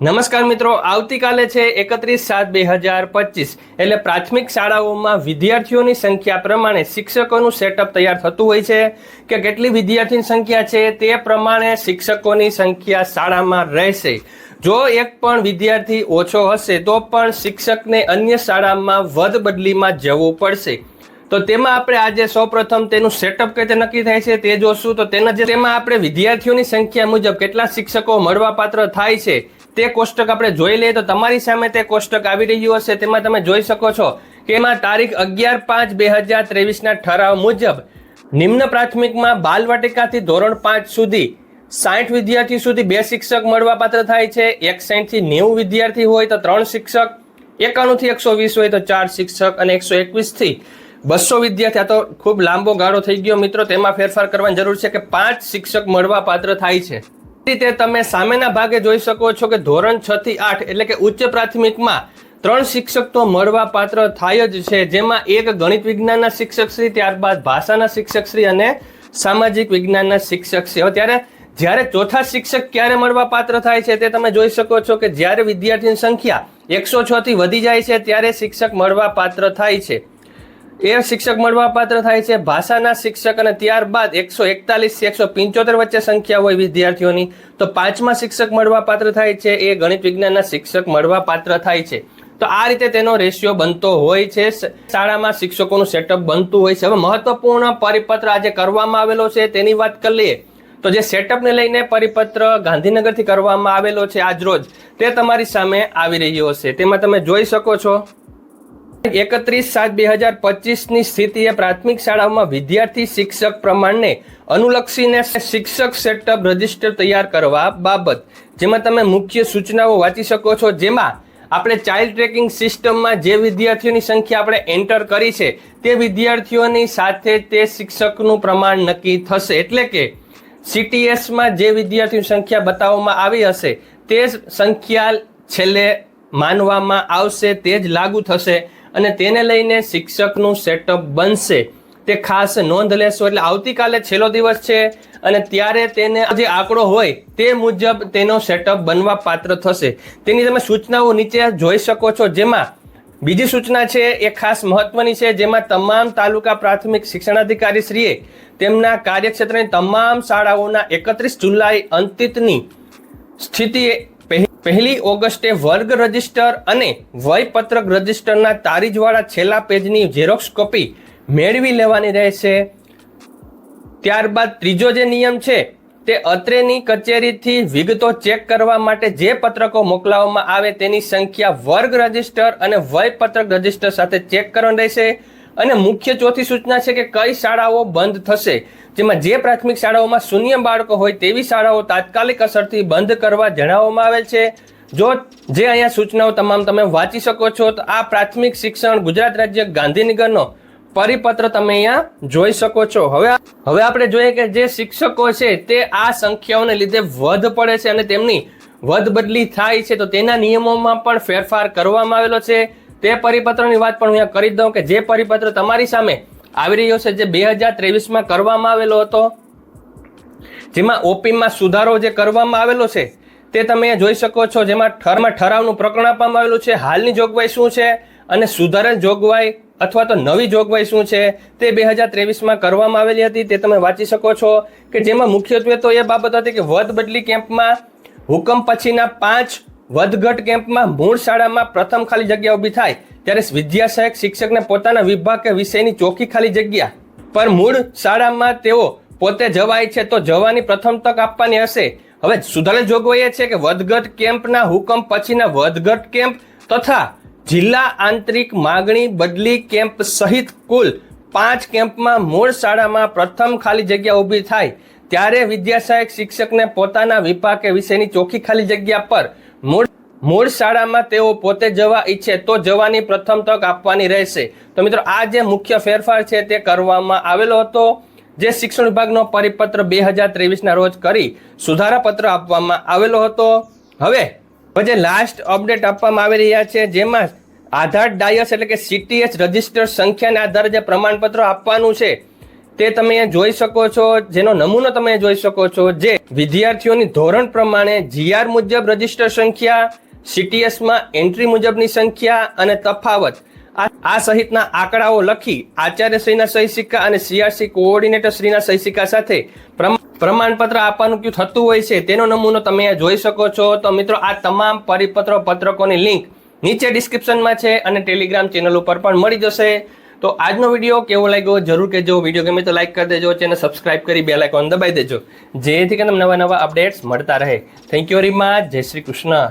નમસ્કાર મિત્રો, આવતીકાલે છે એકત્રીસ સાત બે હજાર પચીસ. એટલે પ્રાથમિક શાળાઓમાં વિદ્યાર્થીઓની સંખ્યા પ્રમાણે શિક્ષકોનું સેટઅપ તૈયાર થતું હોય છે. કે કેટલી વિદ્યાર્થીની સંખ્યા છે તે પ્રમાણે શિક્ષકોની સંખ્યા શાળામાં રહેશે. જો એક પણ વિદ્યાર્થી ઓછો હશે, તો પણ શિક્ષકને અન્ય શાળામાં વધ બદલીમાં જવું પડશે. તો તેમાં આપણે આજે સૌપ્રથમ તેનું સેટઅપ કઈ રીતે નક્કી થાય છે તે જોશું. તો તેના જે તેમાં આપણે વિદ્યાર્થીઓની સંખ્યા મુજબ કેટલા શિક્ષકો મળવાપાત્ર થાય છે તે કોષ્ટક આપણે જોઈ લઈએ તો તમારી સામે તે કોષ્ટક આવી રહ્યું હશે. તેમાં તમે જોઈ શકો છો કે એમાં તારીખ અગિયાર પાંચ બે હજાર ત્રેવીસના ઠરાવ મુજબ નિમ્ન પ્રાથમિકમાં બાલવાટિકાથી ધોરણ પાંચ સુધી સાઠ વિદ્યાર્થી સુધી બે શિક્ષક મળવાપાત્ર થાય છે. એક સાઠથી નેવું વિદ્યાર્થી હોય તો ત્રણ શિક્ષક, એકાણુંથી એકસો વીસ હોય તો ચાર શિક્ષક અને એકસો એકવીસથી બસો વિદ્યાર્થી. આ તો ખૂબ લાંબો ગાળો થઈ ગયો મિત્રો. તેમાં ફેરફાર કરવાની જરૂર છે કે પાંચ શિક્ષક મળવા પાત્ર થાય છે. રીતે તમે સામેના ભાગે જોઈ શકો છો કે ધોરણ છ થી આઠ એટલે કે ઉચ્ચ પ્રાથમિકમાં ત્રણ શિક્ષક તો મળવા પાત્ર થાય જ છે. જેમાં એક ગણિત વિજ્ઞાનના શિક્ષક શ્રી, ત્યારબાદ ભાષાના શિક્ષક શ્રી અને સામાજિક વિજ્ઞાનના શિક્ષક શ્રી. હવે ત્યારે જ્યારે ચોથા શિક્ષક ક્યારે મળવા પાત્ર થાય છે તે તમે જોઈ શકો છો કે જ્યારે વિદ્યાર્થીની સંખ્યા એકસો છ થી વધી જાય છે ત્યારે શિક્ષક મળવા પાત્ર થાય છે. એ શિક્ષક મળવા પાત્ર થાય છે. ભાષાના શિક્ષક અને ત્યારબાદ એકસો એકતાલીસ એકસો પંચોતેર વચ્ચે સંખ્યા હોય વિદ્યાર્થીઓની. તો પાંચમા શિક્ષક મળવા પાત્ર થાય છે. એ ગણિત વિજ્ઞાનના શિક્ષક મળવા પાત્ર થાય છે. તો આ રીતે તેનો રેશિયો બનતો હોય છે. શાળામાં શિક્ષકોનું સેટઅપ બનતું હોય છે. હવે મહત્વપૂર્ણ પરિપત્ર આજે કરવામાં આવેલો છે. તેની વાત કરી લઈએ. તો જે સેટઅપને લઈને પરિપત્ર ગાંધીનગરથી કરવામાં આવેલો છે આજ રોજ તે તમારી સામે આવી રહ્યો હશે તેમાં તમે જોઈ શકો છો એકત્રીસ સાત બે હજાર પચીસની સ્થિતિએ પ્રાથમિક શાળાઓમાં વિદ્યાર્થી શિક્ષક પ્રમાણને અનુલક્ષીને શિક્ષક સેટઅપ રજિસ્ટર તૈયાર કરવા બાબત, જેમાં તમે મુખ્ય સૂચનાઓ વાંચી શકો છો, જેમાં આપણે ચાઇલ્ડ ટ્રેકિંગ સિસ્ટમમાં જે વિદ્યાર્થીઓની સંખ્યા આપણે એન્ટર કરી છે, તે વિદ્યાર્થીઓની સાથે તે શિક્ષકનું પ્રમાણ નક્કી થશે. એટલે કે સીટીએસમાં જે વિદ્યાર્થીની સંખ્યા બતાવવામાં આવી હશે, તે સંખ્યા છેલ્લે માનવામાં આવશે, તે જ લાગુ થશે. અને તેને લઈને શિક્ષકનું સેટઅપ બનશે. તે ખાસ નોંધ લેશો એટલે આવતીકાલે છેલ્લો દિવસ છે અને ત્યારે તેને જે આંકડો હોય તે મુજબ તેનો સેટઅપ બનવા પાત્ર થશે. તેની તમે સૂચનાઓ નીચે જોઈ શકો છો. જેમાં બીજી સૂચના છે, એ ખાસ મહત્વની છે, જેમાં તમામ તાલુકા પ્રાથમિક શિક્ષણાધિકારી શ્રીએ તેમના કાર્યક્ષેત્રની તમામ શાળાઓના એકત્રીસ જુલાઈ અંતિતની સ્થિતિએ પહેલી ઓગસ્ટે વર્ગ રજિસ્ટર અને વયપત્રક રજિસ્ટરના તારીજવાળા છેલ્લા પેજની ઝેરોક્સ કોપી મેળવી લેવાની રહેશે. ત્યારબાદ ત્રીજો જે નિયમ છે, તે અત્રેની કચેરીથી વિગતો ચેક કરવા માટે જે પત્રકો મોકલાવવામાં આવે તેની સંખ્યા વર્ગ રજિસ્ટર અને વયપત્રક રજિસ્ટર સાથે ચેક કરવાની રહેશે. અને મુખ્ય ચોથી સૂચના છે કે કઈ શાળાઓ બંધ થશે. જેમાં જે પ્રાથમિક શાળાઓમાં શૂન્ય બાળકો હોય તેવી શાળાઓ તાત્કાલિક અસરથી બંધ કરવા જણાવવામાં આવેલ છે. જો જે અહીંયા સૂચનાઓ તમામ તમે વાંચી શકો છો, તો આ પ્રાથમિક શિક્ષણ ગુજરાત રાજ્ય ગાંધીનગરનો પરિપત્ર તમે અહીંયા જોઈ શકો છો. હવે હવે આપણે જોઈએ કે જે શિક્ષકો છે તે આ સંખ્યાઓને લીધે વધ પડે છે અને તેમની વધ બદલી થાય છે. તો તેના નિયમોમાં પણ ફેરફાર કરવામાં આવેલો છે. તે પરિપત્રની વાત પણ હું કરી દઉં કે જે પરિપત્ર તમારી સામે આવી રહ્યો છે જે બે હજાર ત્રેવીસમાં કરવામાં આવેલો હતો. જેમાં ઓપીમાં સુધારો જે કરવામાં આવેલો છે, તે તમે જોઈ શકો છો. જેમાં ઠરમાં ઠરાવનું પ્રકરણ આપવામાં આવેલું છે. હાલની જોગવાઈ શું છે અને સુધારેલ જોગવાઈ અથવા તો નવી જોગવાઈ શું છે, તે બે હજાર ત્રેવીસમાં કરવામાં આવેલી હતી. તે તમે વાંચી શકો છો કે જેમાં મુખ્યત્વે તો એ બાબત હતી કે વધ બદલી કેમ્પમાં હુકમ પછીના પાંચ વધઘટ કેમ્પમાં મૂળ શાળામાં પ્રથમ ખાલી જગ્યા ઊભી થાય. ત્યારે વિદ્યા સહાયક શિક્ષકને પોતાના વિભાગ કે વિષયની ચોખ્ખી ખાલી જગ્યા. પર મૂળ શાળામાં તેઓ પોતે જવાય છે તો જવાની પ્રથમ તક આપવાની હશે. હવે સુધારેલ જોગવાઈ છે કે વધઘટ કેમ્પના હુકમ પછીના વધઘટ કેમ્પ તથા જિલ્લા આંતરિક માગણી બદલી કેમ્પ સહિત કુલ પાંચ કેમ્પમાં મૂળ શાળામાં પ્રથમ ખાલી જગ્યા ઊભી થાય. ત્યારે વિદ્યા સહાયક શિક્ષકને પોતાના વિભાગ કે વિષયની ચોખ્ખી ખાલી જગ્યા પર મૂળ મૂળ શાળામાં તેઓ પોતે જવા ઈચ્છે તો જવાની પ્રથમ તક આપવાની રહેશે. તો મિત્રો, આ જે મુખ્ય ફેરફાર છે તે કરવામાં આવેલો હતો, જે શિક્ષણ વિભાગનો પરિપત્ર બે હજાર ત્રેવીસના રોજ કરી સુધારા પત્ર આપવામાં આવેલો હતો. હવે જે લાસ્ટ અપડેટ આપવામાં આવી રહ્યા છે, જેમાં આધાર ડાયસ એટલે કે સીટીએસ રજિસ્ટર સંખ્યાના આધારે જે પ્રમાણપત્ર આપવાનું છે, તે તમે જોઈ શકો છો. જેનો નમૂનો તમે જોઈ શકો છો, જે વિદ્યાર્થીઓની ધોરણ પ્રમાણે જીઆર મુજબ રજિસ્ટર સંખ્યા સીટીએસમાં એન્ટ્રી મુજબની સંખ્યા અને તફાવત. આ સહિતના આંકડાઓ લખી આચાર્યશ્રીના સહી સિક્કા અને સીઆરસી કોઓર્ડિનેટર શ્રીના સહી સિક્કા સાથે પ્રમ- પ્રમાણપત્ર આપવાનું કયું થતું હોય છે તેનો નમૂનો તમે અહીંયા જોઈ શકો છો. તો મિત્રો, આ તમામ પરિપત્રો પત્રકોની લિંક નીચે ડિસ્ક્રિપ્શનમાં છે અને ટેલિગ્રામ ચેનલ ઉપર પણ મળી જશે. તો આજનો વીડિયો કેવો લાગ્યો? જરૂર કહેજો. વીડિયો ગમે તો લાઈક કરી દેજો ચેનલ સબસ્ક્રાઇબ કરી બે લાઇકોન દબાઈ દેજો. જેથી કે તમને નવા નવા અપડેટ્સ મળતા રહે. થેન્ક યુ વેરી મચ જય શ્રી કૃષ્ણ.